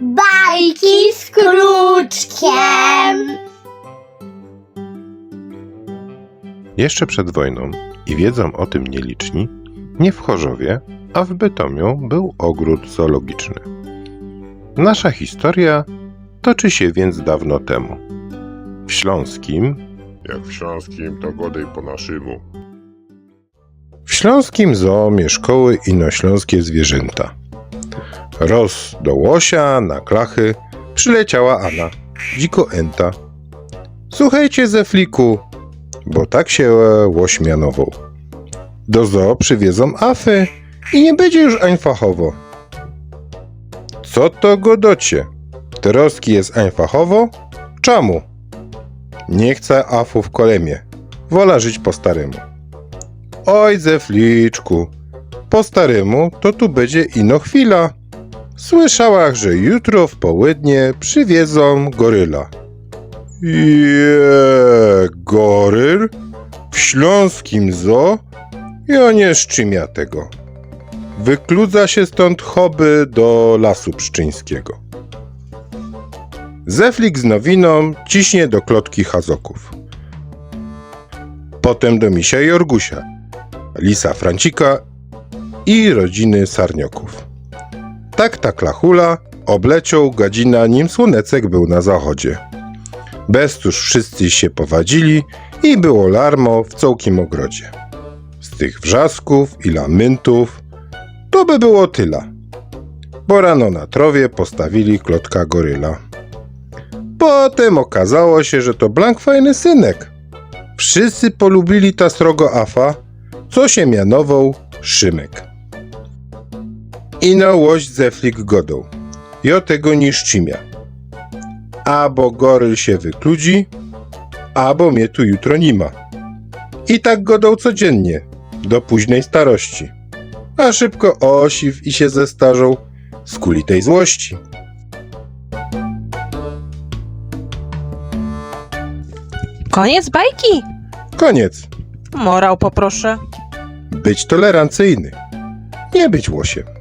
Bajki z kruczkiem. Jeszcze przed wojną i wiedzą o tym nieliczni, nie w Chorzowie, a w Bytomiu był ogród zoologiczny. Nasza historia toczy się więc dawno temu. W Śląskim, Jak w Śląskim, to godej po naszemu. w Śląskim zoo mieszkały inośląskie zwierzęta. Roz do łosia, na klachy, przyleciała Anna, dziko enta. Słuchajcie ze fliku, bo tak się e, łoś mianował. Do zoo przywiezą afy i nie będzie już einfachowo. Co to godocie? Teroski jest einfachowo? Czemu? Nie chcę afów w kolemie. Wola żyć po staremu. Oj, Zefliczku, po staremu to tu będzie ino chwila. Słyszałach, że jutro w południe przywiezą goryla. Je, goryl? W śląskim zoo? Ja nie szczymia tego. Wykludza się stąd choby do lasu pszczyńskiego. Zeflik z nowiną ciśnie do klotki hazoków. Potem do misia i orgusia, lisa Francika i rodziny sarnioków. Tak ta klachula obleciał gadzina, nim słonecek był na zachodzie. Bestuż wszyscy się powadzili i było larmo w całkim ogrodzie. Z tych wrzasków i lamentów to by było tyle. Bo rano na trowie postawili klotka goryla. Potem okazało się, że to blank fajny synek. Wszyscy polubili ta srogo afa, co się mianował Szymek. I na łoś zeflik godą. Jo tego nie szczimia. Abo goryl się wykludzi, albo mnie tu jutro nie ma. I tak godą codziennie, do późnej starości. A szybko osiw i się zestarzą z kuli tej złości. Koniec bajki? Koniec. Morał poproszę. Być tolerancyjny. Nie być łosiem.